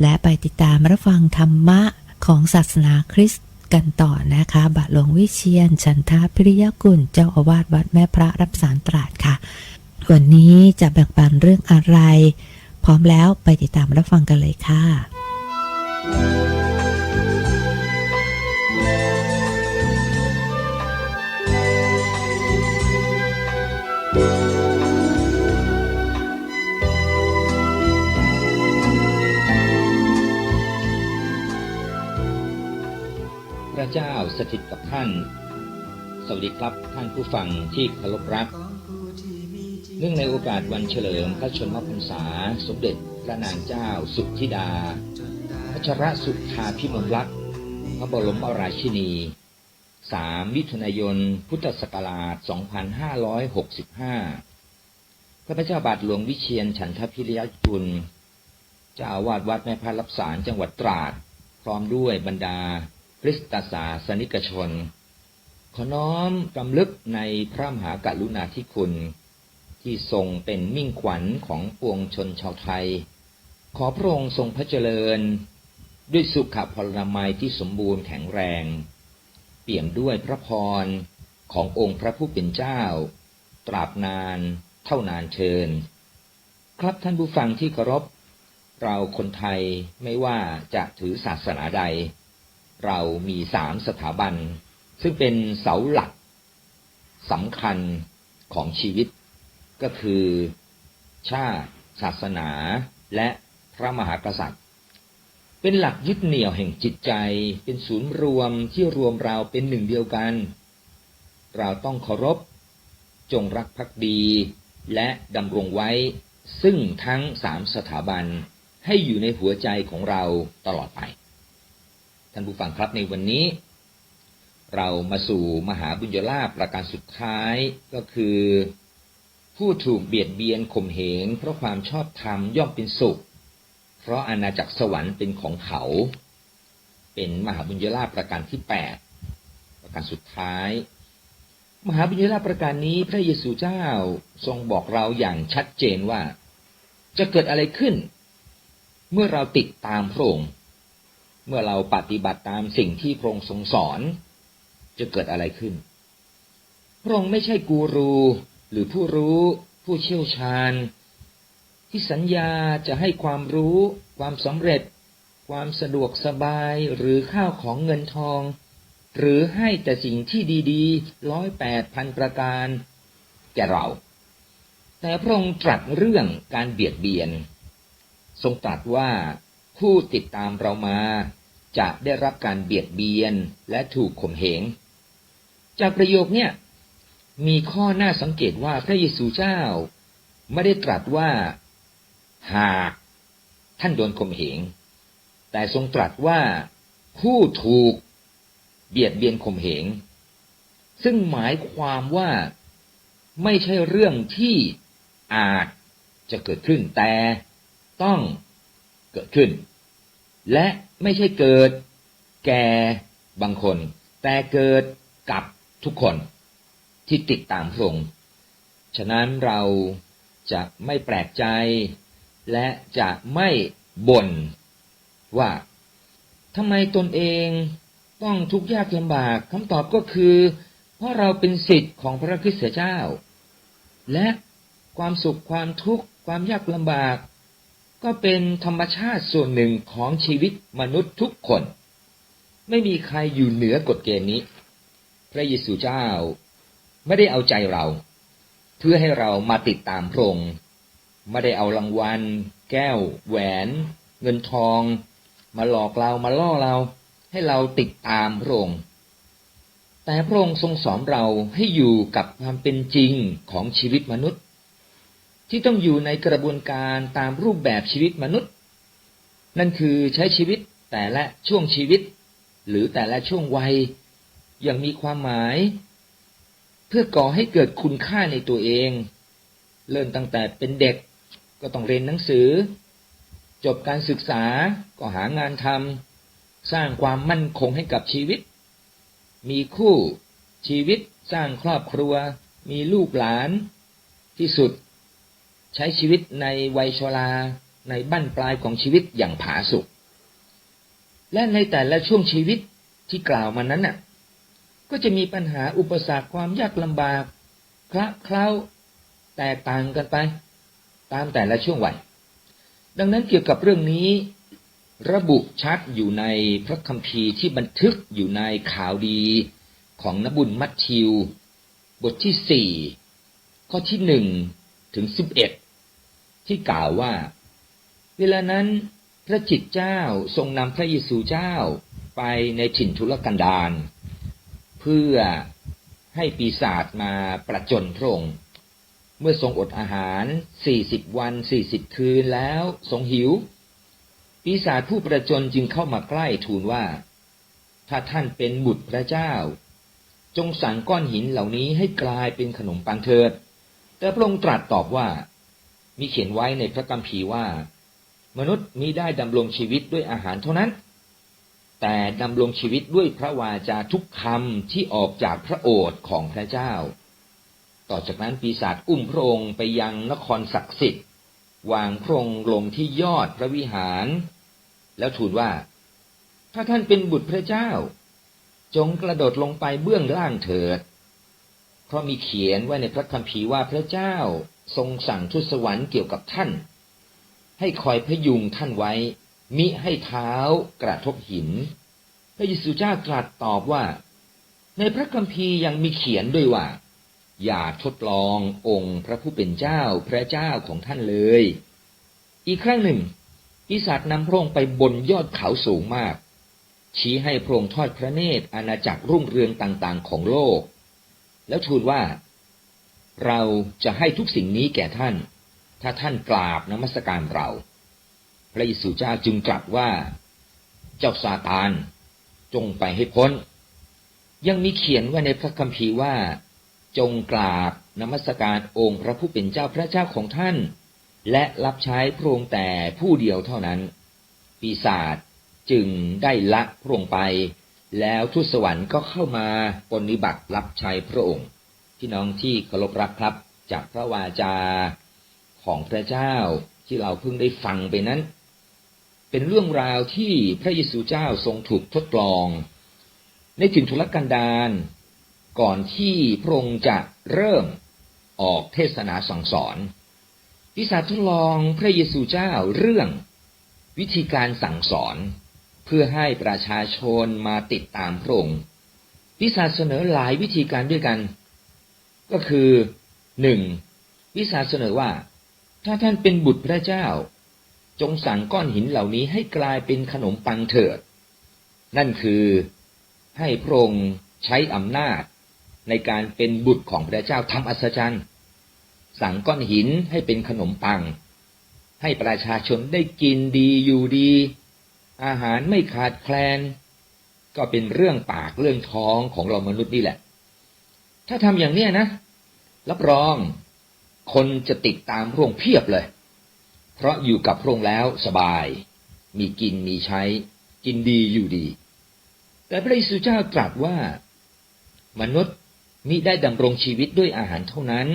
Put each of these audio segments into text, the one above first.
และไปติดตามรับฟังธรรมะของศาสนาคริสต์กันต่อนะคะ บาทหลวงวิเชียน ฉันทาพิริยกุล เจ้าอาวาสวัดแม่พระรับสารตราดค่ะ วันนี้จะแบ่งปันเรื่องอะไร พร้อมแล้วไปติดตามรับฟังกันเลยค่ะพ ถิตกับท่าน สวัสดีครับท่านผู้ฟังที่เคารพรัก เนื่องในโอกาสวันเฉลิมพระชนมพรรษา สมเด็จพระนางเจ้าสุธิดาพัชรสุธาพิมลลักษ์พระบรมราชินี 3 มิถุนายน พุทธศักราช 2565 พระพเจ้าบาทหลวงวิเชียนฉันทพิริยกุลเจ้าอาวาสวัดแม่พระรับสารจังหวัดตราด พร้อมด้วยบรรดา ริสตศาสนิกชน ขอน้อมรำลึกในพระมหากรุณาธิคุณ ที่ทรงเป็นมิ่งขวัญของปวงชนชาวไทย ขอพระองค์ทรงพระเจริญ ด้วยสุขพลนามัยที่สมบูรณ์แข็งแรง เปี่ยมด้วยพระพรขององค์พระผู้เป็นเจ้า ตราบนานเท่านานเชิญ ครับท่านผู้ฟังที่เคารพเราคนไทยไม่ว่าจะถือศาสนาใด เรามีสามสถาบัน ซึ่งเป็นเสาหลักสำคัญของชีวิต ก็คือ ชาติ ศาสนาและพระมหากษัตริย์ เป็นหลักยึดเหนี่ยวแห่งจิตใจ เป็นศูนย์รวมที่รวมเราเป็นหนึ่งเดียวกัน เราต้องเคารพ จงรักภักดี และดำรงไว้ ซึ่งทั้งสามสถาบันให้อยู่ในหัวใจของเราตลอดไป ท่านผู้ฟังครับในวันนี้ เรามาสู่มหาบุญญาลาประการสุดท้ายก็คือ ผู้ถูกเบียดเบียนข่มเหงเพราะความชอบธรรมย่อมเป็นสุข เพราะอาณาจักรสวรรค์เป็นของเขา เป็นมหาบุญญาลาประการที่แปดประการสุดท้าย มหาบุญญาลาประการนี้พระเยซูเจ้าทรงบอกเราอย่างชัดเจนว่า จะเกิดอะไรขึ้น เมื่อเราติดตามพระองค์ เมื่อเราปฏิบัติตามสิ่งที่พระองค์ทรงสอน จะเกิดอะไรขึ้น พระองค์ไม่ใช่กูรูหรือผู้รู้ ผู้เชี่ยวชาญ ที่สัญญาจะให้ความรู้ ความสำเร็จ ความสะดวกสบายหรือข้าวของเงินทอง หรือให้แต่สิ่งที่ดีๆร้อยแปดพันประการ แก่เรา แต่พระองค์ตรัสเรื่องการเบียดเบียน ทรงตรัสว่า ผู้ติดตามเรามา จะได้รับการเบียดเบียนและถูกข่มเหง จากประโยคเนี่ยมีข้อน่าสังเกตว่าพระเยซูเจ้า ไม่ได้ตรัสว่า หากท่านโดนข่มเหง แต่ทรงตรัสว่าผู้ถูกเบียดเบียนข่มเหง ซึ่งหมายความว่าไม่ใช่เรื่องที่อาจจะเกิดขึ้นแต่ต้อง เกิดขึ้น และไม่ใช่เกิดแก่บางคน แต่เกิดกับทุกคนที่ติดตามพระองค์ฉะนั้นเราจะไม่แปลกใจ และจะไม่บ่นว่าทำไมตนเองต้องทุกข์ยากลำบากคำตอบก็คือ เพราะเราเป็นสิทธิ์ของพระคริสต์เจ้า และความสุขความทุกข์ความยากลำบาก ก็เป็นธรรมชาติส่วนหนึ่งของชีวิตมนุษย์ทุกคน ไม่มีใครอยู่เหนือกฎเกณฑ์นี้ พระเยซูเจ้าไม่ได้เอาใจเรา เพื่อให้เรามาติดตามพระองค์ไม่ได้เอารางวัล แก้ว แหวน เงินทอง มาหลอกเรามาล่อเรา ให้เราติดตามพระองค์แต่พระองค์ทรงสอนเราให้อยู่กับความเป็นจริงของชีวิตมนุษย์ ที่ต้องอยู่ในกระบวนการตามรูปแบบชีวิตมนุษย์ นั่นคือใช้ชีวิตแต่ละช่วงชีวิต หรือแต่ละช่วงวัย อย่างมีความหมาย เพื่อก่อให้เกิดคุณค่าในตัวเอง เริ่มตั้งแต่เป็นเด็กก็ต้องเรียนหนังสือ จบการศึกษาก็หางานทำสร้างความมั่นคงให้กับชีวิต มีคู่ชีวิตสร้างครอบครัว มีลูกหลาน ที่สุด ใช้ชีวิตในวัยชราในบั้นปลายของชีวิตอย่างผาสุกและในแต่ละช่วงชีวิตที่กล่าวมานั้นน่ะ ก็จะมีปัญหาอุปสรรคความยากลำบากคละเคล้าแตกต่างกันไป ตามแต่ละช่วงวัยดังนั้นเกี่ยวกับเรื่องนี้ ระบุชัดอยู่ในพระคัมภีร์ที่บันทึกอยู่ในข่าวดีของนบุญมัทธิว บทที่สี่ข้อที่หนึ่งถึงสิบเอ็ด ที่กล่าวว่า เวลานั้นพระจิตเจ้าทรงนำพระเยซูเจ้าไปในถิ่นทุรกันดารเพื่อให้ปีศาจมาประจนพระองค์เมื่อทรงอดอาหารสี่สิบวันสี่สิบคืนแล้วทรงหิว ปีศาจผู้ประจนจึงเข้ามาใกล้ทูลว่า ถ้าท่านเป็นบุตรพระเจ้า จงสั่งก้อนหินเหล่านี้ให้กลายเป็นขนมปังเถิด แต่พระองค์ตรัสตอบว่า มีเขียนไว้ในพระคัมภีร์ว่า มนุษย์มิได้ดำรงชีวิตด้วยอาหารเท่านั้น แต่ดำรงชีวิตด้วยพระวาจาทุกคำที่ออกจากพระโอษฐ์ของพระเจ้า ต่อจากนั้นปีศาจอุ้มพระองค์ไปยังนครศักดิ์สิทธิ์วางพระองค์ลงที่ยอดพระวิหาร แล้วทูลว่า ถ้าท่านเป็นบุตรพระเจ้า จงกระโดดลงไปเบื้องล่างเถิด เพราะมีเขียนไว้ในพระคัมภีร์ว่าพระเจ้า ทรงสั่งทูตสวรรค์เกี่ยวกับท่าน ให้คอยพยุงท่านไว้ มิให้เท้ากระทบหิน พระเยซูเจ้าตรัสตอบว่า ในพระคัมภีร์ยังมีเขียนด้วยว่า อย่าทดลององค์พระผู้เป็นเจ้าพระเจ้าของท่านเลย อีกครั้งหนึ่งปีศาจนำพระองค์ไปบนยอดเขาสูงมาก ชี้ให้พระองค์ทอดพระเนตรอาณาจักรรุ่งเรืองต่างๆ ของโลก แล้วทูลว่า เราจะให้ทุกสิ่งนี้แก่ท่าน ถ้าท่านกราบนมัสการเรา พระเยซูเจ้าจึงตรัสว่า เจ้าซาตาน จงไปให้พ้น ยังมีเขียนไว้ในพระคัมภีร์ว่า จงกราบนมัสการองค์พระผู้เป็นเจ้าพระเจ้าของท่าน และรับใช้พระองค์แต่ผู้เดียวเท่านั้น ปีศาจจึงได้ละพระองค์ไป แล้วทูตสวรรค์ก็เข้ามาปฏิบัติรับใช้พระองค์ พี่น้องที่เคารพรักครับ จากพระวาจาของพระเจ้าที่เราเพิ่งได้ฟังไปนั้น เป็นเรื่องราวที่พระเยซูเจ้าทรงถูกทดลอง ในถิ่นทุรกันดารก่อนที่พระองค์จะเริ่มออกเทศนาสั่งสอนปีศาจทดลองพระเยซูเจ้าเรื่องวิธีการสั่งสอน เพื่อให้ประชาชนมาติดตามพระองค์ปีศาจเสนอหลายวิธีการด้วยกัน ก็คือหนึ่งปีศาเสนอว่า ถ้าท่านเป็นบุตรพระเจ้า จงสั่งก้อนหินเหล่านี้ให้กลายเป็นขนมปังเถิด นั่นคือให้พระองค์ใช้อำนาจในการเป็นบุตรของพระเจ้าทำอัศจรรย์ สั่งก้อนหินให้เป็นขนมปัง ให้ประชาชนได้กินดีอยู่ดี อาหารไม่ขาดแคลน ก็เป็นเรื่องปากเรื่องท้องของเรามนุษย์นี่แหละ ถ้าทำอย่างเนี้ยนะ รับรอง คนจะติดตามพระองค์เพียบเลย เพราะอยู่กับพระองค์แล้วสบาย มีกินมีใช้ กินดีอยู่ดี แต่พระเยซูเจ้าตรัสว่า มนุษย์มิได้ดำรงชีวิตด้วยอาหารเท่านั้น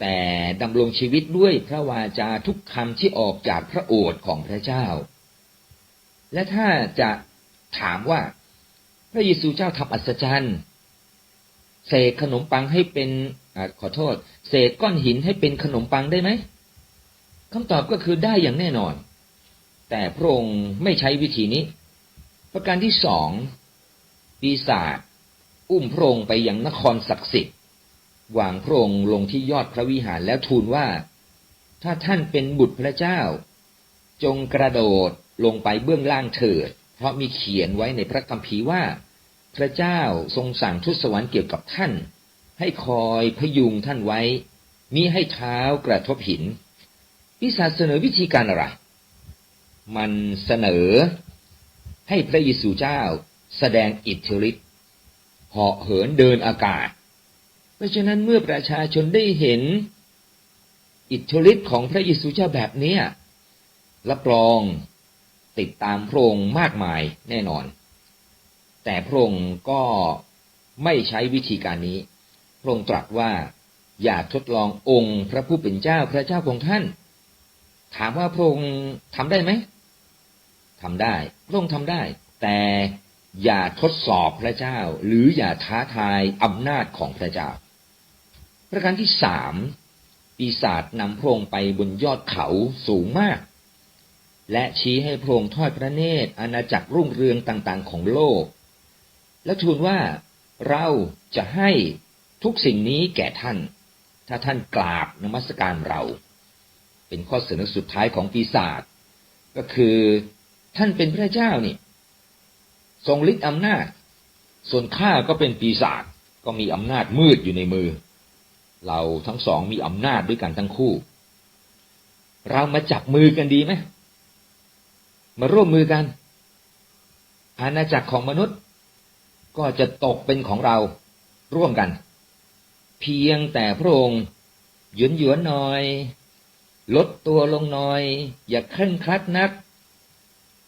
แต่ดำรงชีวิตด้วยพระวาจาทุกคำที่ออกจากพระโอษฐ์ของพระเจ้า และถ้าจะถามว่า พระเยซูเจ้าทำอัศจรรย์ เสกขนมปังให้เป็นอขอโทษ เศษก้อนหินให้เป็นขนมปังได้ไหมคำตอบก็คือได้อย่างแน่นอน แต่พระองค์ไม่ใช้วิธีนี้ ประการที่สองปีศาจอุ้มพระองค์ไปยังนครศักดิ์สิทธิ์วางพระองค์ลงที่ยอดพระวิหารแล้วทูลว่า ถ้าท่านเป็นบุตรพระเจ้า จงกระโดดลงไปเบื้องล่างเถิด เพราะมีเขียนไว้ในพระคัมภีร์ว่า พระเจ้าทรงสั่งทุสวรรค์เกี่ยวกับท่าน ให้คอยพยุงท่านไว้ มิให้เท้ากระทบหินปีศาจเสนอวิธีการอะไร มันเสนอ ให้พระเยซูเจ้าแสดงอิทธิฤทธิ์เหาะเหินเดินอากาศ เพราะฉะนั้นเมื่อประชาชนได้เห็น อิทธิฤทธิ์ของพระเยซูเจ้าแบบนี้รับรองติดตามพระองค์มากมายแน่นอน แต่พระองค์ก็ไม่ใช้วิธีการนี้ พระองค์ตรัสว่าอย่าทดลององค์พระผู้เป็นเจ้าพระเจ้าของท่าน ถามว่าพระองค์ทำได้ไหมทำได้ พระองค์ทำได้ แต่อย่าทดสอบพระเจ้า หรืออย่าท้าทายอำนาจของพระเจ้า ประการที่สามปีศาจนำพระองค์ไปบนยอดเขาสูงมาก และชี้ให้พระองค์ทอดพระเนตรอาณาจักรรุ่งเรืองต่างๆ ของโลก และทูลว่าเราจะให้ทุกสิ่งนี้แก่ท่าน ถ้าท่านกราบนมัสการเรา เป็นข้อเสนอสุดท้ายของปีศาจก็คือท่านเป็นพระเจ้านี่ ทรงฤทธิ์อำนาจ ส่วนข้าก็เป็นปีศาจก็มีอำนาจมืดอยู่ในมือ เราทั้งสองมีอำนาจด้วยกันทั้งคู่ เรามาจับมือกันดีไหมมาร่วมมือกัน อาณาจักรของมนุษย์ ก็จะตกเป็นของเราร่วมกัน เพียงแต่พระองค์หยวนหยวนหน่อย ลดตัวลงหน่อย อย่าเคร่งครัดนัก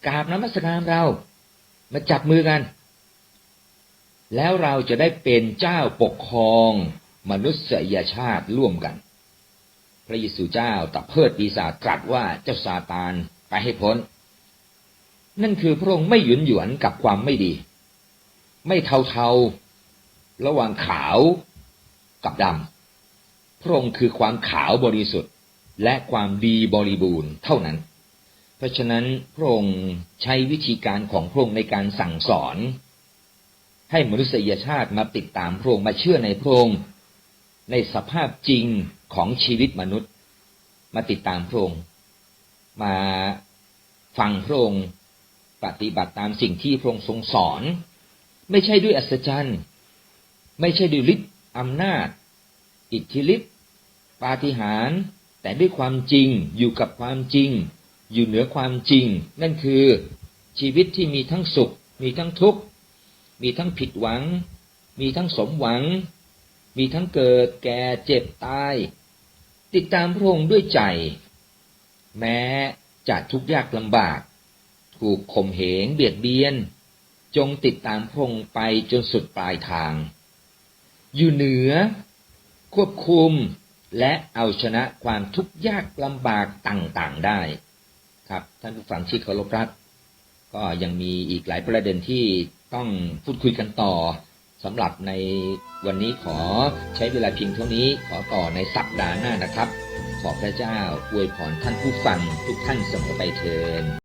กราบนมัสการเรา มาจับมือกัน แล้วเราจะได้เป็นเจ้าปกครองมนุษยชาติร่วมกัน พระเยซูเจ้าตับเพิดปีศาจตรัสว่าเจ้าซาตานไปให้พ้น นั่นคือพระองค์ไม่หยุนหยวนกับความไม่ดี ไม่เทาเทาๆ ระหว่างขาวกับดำพระองค์คือความขาวบริสุทธิ์ และความดีบริบูรณ์เท่านั้น เพราะฉะนั้นพระองค์ใช้วิธีการของพระองค์ในการสั่งสอน ให้มนุษยชาติมาติดตามพระองค์มาเชื่อในพระองค์ในสภาพจริงของชีวิตมนุษย์ มาติดตามพระองค์มาฟังพระองค์ปฏิบัติตามสิ่งที่พระองค์ทรงสอน ไม่ใช่ด้วยอัศจรรย์ ไม่ใช่ด้วยฤทธิ์อำนาจ อิทธิฤทธิ์ปาฏิหาริย์แต่ด้วยความจริงอยู่กับความจริง อยู่เหนือความจริง นั่นคือชีวิตที่มีทั้งสุข มีทั้งทุกข์ มีทั้งผิดหวัง มีทั้งสมหวัง มีทั้งเกิดแก่เจ็บตาย ติดตามพระองค์ด้วยใจ แม้จะทุกข์ยากลำบาก ถูกข่มเหงเบียดเบียน จงติดตามพงไปจนสุดปลายทาง อยู่เหนือ ควบคุมและเอาชนะความทุกข์ยากลำบากต่างๆได้ ครับ ท่านผู้ฟังที่เคารพรักก็ยังมีอีกหลายประเด็นที่ต้องพูดคุยกันต่อสำหรับในวันนี้ขอใช้เวลาเพียงเท่านี้ขอต่อในสัปดาห์หน้านะครับ ขอพระเจ้าอวยพรท่านผู้ฟังทุกท่านเสมอไปเทิน